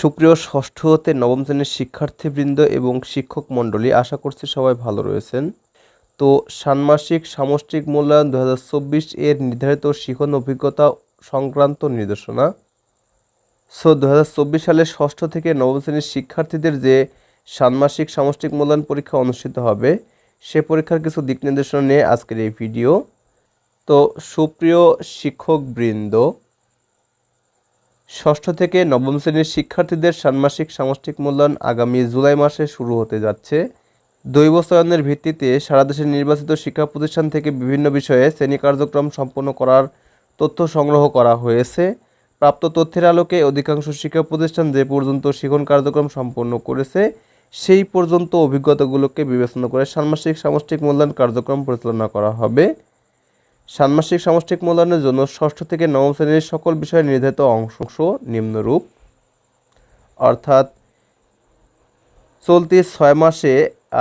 সুপ্রিয় ষষ্ঠ হতে নবম শ্রেণির শিক্ষার্থীবৃন্দ এবং শিক্ষক মণ্ডলী, আশা করছি সবাই ভালো রয়েছেন। তো ষান্মাসিক সামষ্টিক মূল্যায়ন দুহাজার চব্বিশ এর নির্ধারিত শিখন অভিজ্ঞতা সংক্রান্ত নির্দেশনা। সো দু সালে ষষ্ঠ থেকে নবম শ্রেণির শিক্ষার্থীদের যে ষান্মাসিক সামষ্টিক মূল্যায়ন পরীক্ষা অনুষ্ঠিত হবে, সে পরীক্ষার কিছু দিক নির্দেশনা নিয়ে আজকের এই ভিডিও। তো সুপ্রিয় শিক্ষকবৃন্দ ষষ্ঠ থেকে নবম শ্রেণির শিক্ষার্থীদের ষান্মাসিক সামষ্টিক মূল্যায়ন আগামী জুলাই মাসে শুরু হতে যাচ্ছে। দৈবচয়নের ভিত্তিতে সারা দেশের নির্বাচিত শিক্ষা প্রতিষ্ঠান থেকে বিভিন্ন বিষয়ে শ্রেণি কার্যক্রম সম্পন্ন করার তথ্য সংগ্রহ করা হয়েছে। প্রাপ্ত তথ্যের আলোকে অধিকাংশ শিক্ষা প্রতিষ্ঠান যে পর্যন্ত শিখন কার্যক্রম সম্পন্ন করেছে, সেই পর্যন্ত অভিজ্ঞতাগুলোকে বিবেচনা করে ষান্মাসিক সামষ্টিক মূল্যায়ন কার্যক্রম পরিচালনা করা হবে। ষান্মাসিক সামষ্টিক মূল্যায়নের জন্য ষষ্ঠ থেকে নবম শ্রেণির সকল বিষয়ে নির্ধারিত অংশ নিম্নরূপ। অর্থাৎ চলতি ছয় মাসে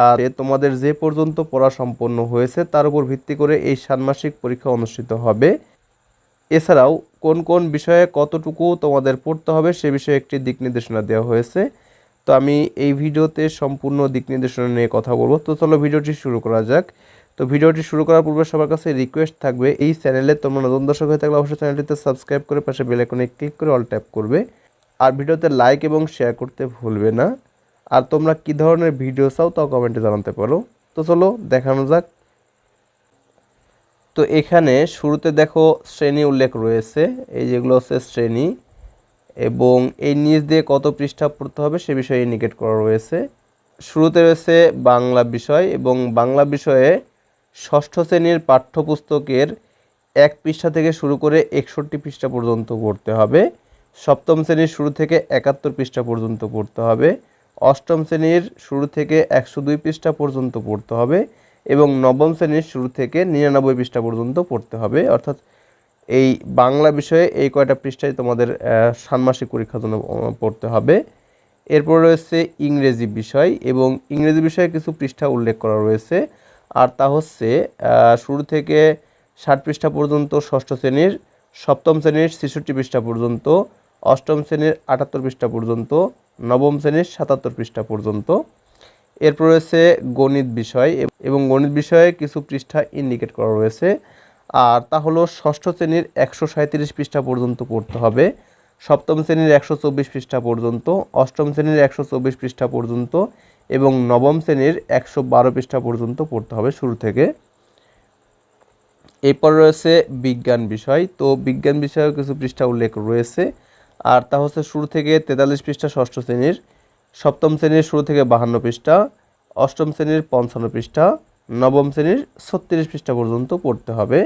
আর তোমাদের যে পর্যন্ত পড়া সম্পন্ন হয়েছে তার উপর ভিত্তি করে এই ষান্মাসিক পরীক্ষা অনুষ্ঠিত হবে। এছাড়াও কোন কোন বিষয়ে কতটুকু তোমাদের পড়তে হবে সে বিষয়ে একটি দিক নির্দেশনা দেওয়া হয়েছে। তো আমি এই ভিডিওতে সম্পূর্ণ দিক নির্দেশনা নিয়ে কথা বলব। তো চলো ভিডিওটি শুরু করা যাক। তো ভিডিওটি শুরু করার পূর্বে সবার কাছে রিকোয়েস্ট থাকবে, এই চ্যানেলে তোমরা নতুন দর্শক হয়ে থাকলে অবশ্যই চ্যানেলটিতে সাবস্ক্রাইব করে পাশে বেল আইকনে ক্লিক করে অল ট্যাপ করবে। আর ভিডিওতে লাইক এবং শেয়ার করতে ভুলবে না। আর তোমরা কী ধরনের ভিডিও চাও তাও কমেন্টে জানাতে পারো। তো চলো দেখানো যাক। তো এখানে শুরুতে দেখো শ্রেণি উল্লেখ রয়েছে, এই যেগুলো হচ্ছে শ্রেণি এবং এই নিচ দিয়ে কত পৃষ্ঠা পড়তে হবে সে বিষয়ে ইন্ডিকেট করা রয়েছে। শুরুতে রয়েছে বাংলা বিষয় এবং বাংলা বিষয়ে ষষ্ঠ শ্রেণির পাঠ্যপুস্তকের এক পৃষ্ঠা থেকে শুরু করে একষট্টি পৃষ্ঠা পর্যন্ত পড়তে হবে। সপ্তম শ্রেণির শুরু থেকে একাত্তর পৃষ্ঠা পর্যন্ত পড়তে হবে। অষ্টম শ্রেণির শুরু থেকে একশো দুই পৃষ্ঠা পর্যন্ত পড়তে হবে এবং নবম শ্রেণির শুরু থেকে নিরানব্বই পৃষ্ঠা পর্যন্ত পড়তে হবে। অর্থাৎ এই বাংলা বিষয়ে এই কয়টা পৃষ্ঠায় তোমাদের ষান্মাসিক পরীক্ষার জন্য পড়তে হবে। এরপর রয়েছে ইংরেজি বিষয় এবং ইংরেজি বিষয়ে কিছু পৃষ্ঠা উল্লেখ করা রয়েছে। আর তা হচ্ছে শুরু থেকে ষাট পৃষ্ঠা পর্যন্ত ষষ্ঠ শ্রেণির, সপ্তম শ্রেণির ছেষট্টি পৃষ্ঠা পর্যন্ত, অষ্টম শ্রেণির আটাত্তর পৃষ্ঠা পর্যন্ত, নবম শ্রেণির সাতাত্তর পৃষ্ঠা পর্যন্ত। এরপর রয়েছে গণিত বিষয় এবং গণিত বিষয়ে কিছু পৃষ্ঠা ইন্ডিকেট করা রয়েছে। আর তা হলো ষষ্ঠ শ্রেণির একশো সাঁত্রিশ পৃষ্ঠা পর্যন্ত পড়তে হবে, সপ্তম শ্রেণির একশো চব্বিশ পৃষ্ঠা পর্যন্ত, অষ্টম শ্রেণির একশো চব্বিশ পৃষ্ঠা পর্যন্ত এবং নবম শ্রেণির একশো বারো পৃষ্ঠা পর্যন্ত পড়তে হবে শুরু থেকে। এরপর রয়েছে বিজ্ঞান বিষয়। তো বিজ্ঞান বিষয়েও কিছু পৃষ্ঠা উল্লেখ রয়েছে। আর তা হচ্ছে শুরু থেকে তেতাল্লিশ পৃষ্ঠা, ষষ্ঠ শ্রেণির, সপ্তম শ্রেণির শুরু থেকে বাহান্ন পৃষ্ঠা, অষ্টম শ্রেণির পঞ্চান্ন পৃষ্ঠা, নবম শ্রেণির ছত্রিশ পৃষ্ঠা পর্যন্ত পড়তে হবে।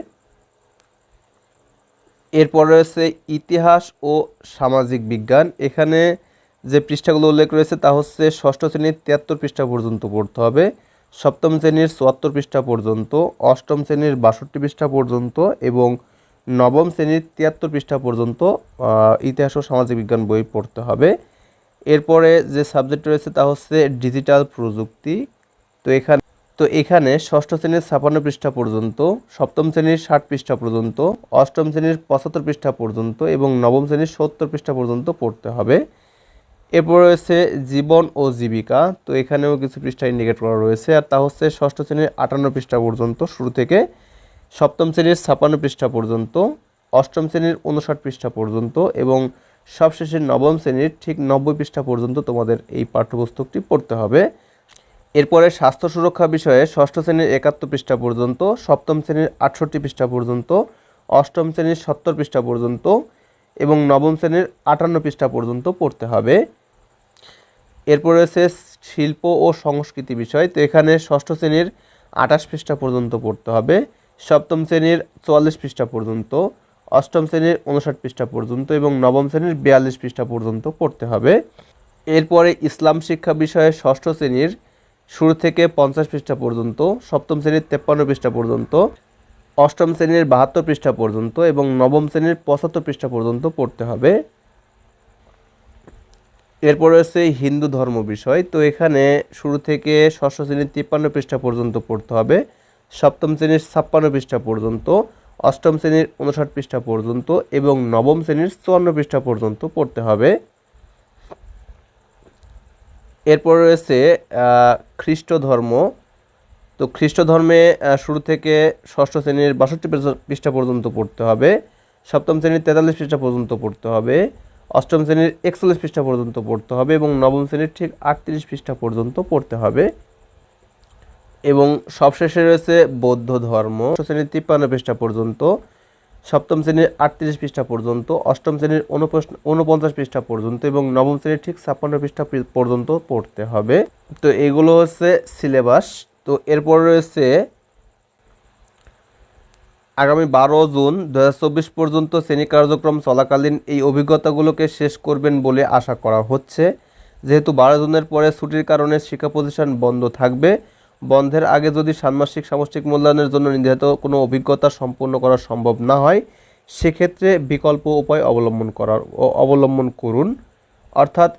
এরপর রয়েছে ইতিহাস ও সামাজিক বিজ্ঞান। এখানে যে পৃষ্ঠাগুলো উল্লেখ রয়েছে তা হচ্ছে ষষ্ঠ শ্রেণির তিয়াত্তর পৃষ্ঠা পর্যন্ত পড়তে হবে, সপ্তম শ্রেণির চুয়াত্তর পৃষ্ঠা পর্যন্ত, অষ্টম শ্রেণির বাষট্টি পৃষ্ঠা পর্যন্ত এবং নবম শ্রেণির তিয়াত্তর পৃষ্ঠা পর্যন্ত ইতিহাস ও সামাজিক বিজ্ঞান বই পড়তে হবে। এরপরে যে সাবজেক্ট রয়েছে তা হচ্ছে ডিজিটাল প্রযুক্তি। তো এখানে তো এখানে ষষ্ঠ শ্রেণির ছাপান্ন পৃষ্ঠা পর্যন্ত, সপ্তম শ্রেণির ষাট পৃষ্ঠা পর্যন্ত, অষ্টম শ্রেণির পঁচাত্তর পৃষ্ঠা পর্যন্ত এবং নবম শ্রেণির সত্তর পৃষ্ঠা পর্যন্ত পড়তে হবে। এরপর রয়েছে জীবন ও জীবিকা। তো এখানেও কিছু পৃষ্ঠা ইন্ডিকেট করা রয়েছে। আর তা হচ্ছে ষষ্ঠ শ্রেণির আটান্ন পৃষ্ঠা পর্যন্ত শুরু থেকে সপ্তম শ্রেণির ছাপান্ন পৃষ্ঠা পর্যন্ত, অষ্টম শ্রেণির উনষাট পৃষ্ঠা পর্যন্ত এবং সবশেষে নবম শ্রেণির ঠিক নব্বই পৃষ্ঠা পর্যন্ত তোমাদের এই পাঠ্যপুস্তকটি পড়তে হবে। এরপরে স্বাস্থ্য সুরক্ষা বিষয়ে ষষ্ঠ শ্রেণির একাত্তর পৃষ্ঠা পর্যন্ত, সপ্তম শ্রেণির আটষট্টি পৃষ্ঠা পর্যন্ত, অষ্টম শ্রেণির সত্তর পৃষ্ঠা পর্যন্ত এবং নবম শ্রেণির আটান্ন পৃষ্ঠা পর্যন্ত পড়তে হবে। এরপর রয়েছে শিল্প ও সংস্কৃতি বিষয়। তো এখানে ষষ্ঠ শ্রেণির আঠাশ পৃষ্ঠা পর্যন্ত পড়তে হবে। সপ্তম শ্রেণির চুয়াল্লিশ পৃষ্ঠা পর্যন্ত, অষ্টম শ্রেণির উনষাট পৃষ্ঠা পর্যন্ত এবং নবম শ্রেণির বিয়াল্লিশ পৃষ্ঠা পর্যন্ত পড়তে হবে। এরপরে ইসলাম শিক্ষা বিষয়ে ষষ্ঠ শ্রেণির শুরু থেকে পঞ্চাশ পৃষ্ঠা পর্যন্ত, সপ্তম শ্রেণির তেপ্পান্ন পৃষ্ঠা পর্যন্ত অষ্টম শ্রেণির বাহাত্তর পৃষ্ঠা পর্যন্ত এবং নবম শ্রেণির পঁচাত্তর পৃষ্ঠা পর্যন্ত পড়তে হবে। এরপর রয়েছে হিন্দু ধর্ম বিষয়। তো এখানে শুরু থেকে ষষ্ঠ শ্রেণির তিপ্পান্ন পৃষ্ঠা পর্যন্ত পড়তে হবে। সপ্তম শ্রেণির ছাপ্পান্ন পৃষ্ঠা পর্যন্ত, অষ্টম শ্রেণির উনষাট পৃষ্ঠা পর্যন্ত এবং নবম শ্রেণির চুয়ান্ন পৃষ্ঠা পর্যন্ত পড়তে হবে। এরপর রয়েছে খ্রিস্ট ধর্ম। তো খ্রিস্ট ধর্মে শুরু থেকে ষষ্ঠ শ্রেণির বাষট্টি পৃষ্ঠা পর্যন্ত পড়তে হবে। সপ্তম শ্রেণির তেতাল্লিশ পৃষ্ঠা পর্যন্ত পড়তে হবে। অষ্টম শ্রেণির একচল্লিশ পৃষ্ঠা পর্যন্ত পড়তে হবে এবং নবম শ্রেণির ঠিক আটত্রিশ পৃষ্ঠা পর্যন্ত পড়তে হবে। এবং সবশেষে রয়েছে বৌদ্ধ ধর্ম। শ্রেণির তিপ্পান্ন পৃষ্ঠা পর্যন্ত, সপ্তম শ্রেণির আটত্রিশ পৃষ্ঠা পর্যন্ত, অষ্টম শ্রেণির উনপঞ্চ- উনপঞ্চাশ পৃষ্ঠা পর্যন্ত এবং নবম শ্রেণির ঠিক ছাপ্পান্ন পৃষ্ঠা পর্যন্ত পড়তে হবে। তো এগুলো হচ্ছে সিলেবাস। তো এরপর রয়েছে আগামী বারো জুন দু হাজার চব্বিশ পর্যন্ত শ্রেণি কার্যক্রম চলাকালীন এই অভিজ্ঞতাগুলোকে শেষ করবেন বলে আশা করা হচ্ছে। যেহেতু বারো জুনের পরে ছুটির কারণে শিক্ষা প্রতিষ্ঠান বন্ধ থাকবে, বন্ধের আগে যদি ষান্মাসিক সামষ্টিক মূল্যায়নের জন্য নির্ধারিত কোনো অভিজ্ঞতা সম্পূর্ণ করা সম্ভব না হয়, সেক্ষেত্রে বিকল্প উপায় অবলম্বন করার অবলম্বন করুন। অর্থাৎ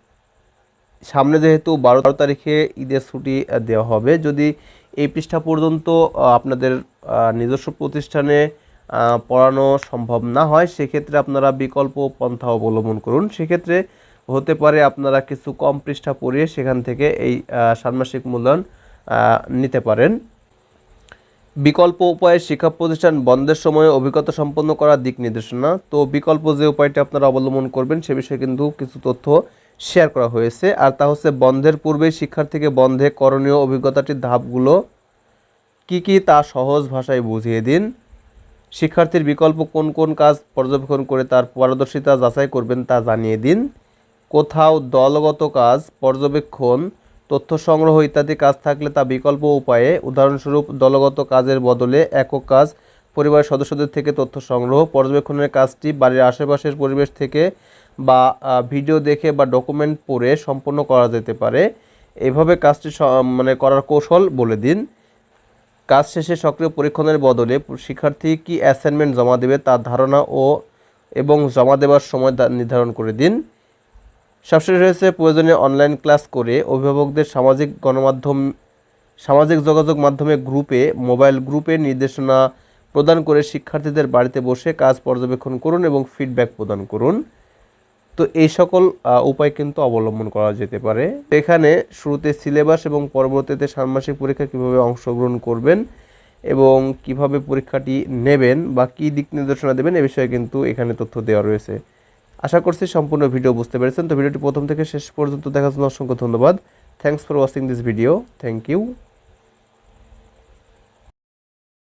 সামনে যেহেতু বারো বারো তারিখে ঈদের ছুটি দেওয়া হবে। যদি এই পৃষ্ঠা পর্যন্ত আপনাদের নিজস্ব প্রতিষ্ঠানে পড়ানো সম্ভব না হয়, সেক্ষেত্রে আপনারা বিকল্প পন্থা অবলম্বন করুন। সেক্ষেত্রে হতে পারে আপনারা কিছু কম পৃষ্ঠা পড়িয়ে সেখান থেকে এই ষান্মাসিক মূল্যায়ন নিতে পারেন। বিকল্প উপায়ে শিক্ষা প্রতিষ্ঠান বন্ধের সময়ে অভিজ্ঞতা সম্পন্ন করার দিক নির্দেশনা। তো বিকল্প যে উপায়টি আপনারা অবলম্বন করবেন, সে বিষয়ে কিন্তু কিছু তথ্য শেয়ার করা হয়েছে, আর তা হচ্ছে বন্ধের পূর্বেই শিক্ষার্থীকে বন্ধে করণীয় অভিজ্ঞতাটির ধাপগুলো কি কি তা সহজ ভাষায় বুঝিয়ে দিন। শিক্ষার্থীর বিকল্প কোন কোন কাজ পর্যবেক্ষণ করে তার পারদর্শিতা যাচাই করবেন তা জানিয়ে দিন। কোথাও দলগত কাজ, পর্যবেক্ষণ, তথ্য সংগ্রহ ইত্যাদি কাজ থাকলে তা বিকল্প উপায়ে, উদাহরণস্বরূপ দলগত কাজের বদলে একক কাজ, পরিবারের সদস্যদের থেকে তথ্য সংগ্রহ, পর্যবেক্ষণের কাজটি বাড়ির আশেপাশের পরিবেশ থেকে বা ভিডিও দেখে বা ডকুমেন্ট পড়ে সম্পন্ন করা যেতে পারে। এভাবে কাজটি মানে করার কৌশল বলে দিন। কাজ শেষে সক্রিয় পরীক্ষণের বদলে শিক্ষার্থী কি অ্যাসাইনমেন্ট জমা দেবে তার ধারণা ও, এবং জমা দেওয়ার সময় নির্ধারণ করে দিন। সবশেষে রয়েছে প্রয়োজনে অনলাইন ক্লাস করে অভিভাবকদের সামাজিক গণমাধ্যম, সামাজিক যোগাযোগ মাধ্যমে গ্রুপে মোবাইল গ্রুপে নির্দেশনা প্রদান করে শিক্ষার্থীদের বাড়িতে বসে কাজ পর্যবেক্ষণ করুন এবং ফিডব্যাক প্রদান করুন। তো এই সকল উপায় কিন্তু অবলম্বন করা যেতে পারে। এখানে শুরুতে সিলেবাস এবং পরবর্তীতে ষান্মাসিক পরীক্ষা কীভাবে অংশগ্রহণ করবেন এবং কীভাবে পরীক্ষাটি নেবেন বা কী দিক নির্দেশনা দেবেন এ বিষয়ে কিন্তু এখানে তথ্য দেওয়া রয়েছে। আশা করছি সম্পূর্ণ ভিডিও বুঝতে পেরেছেন। তো ভিডিওটি প্রথম থেকে শেষ পর্যন্ত দেখার জন্য অসংখ্য ধন্যবাদ। Thanks for watching this video thank you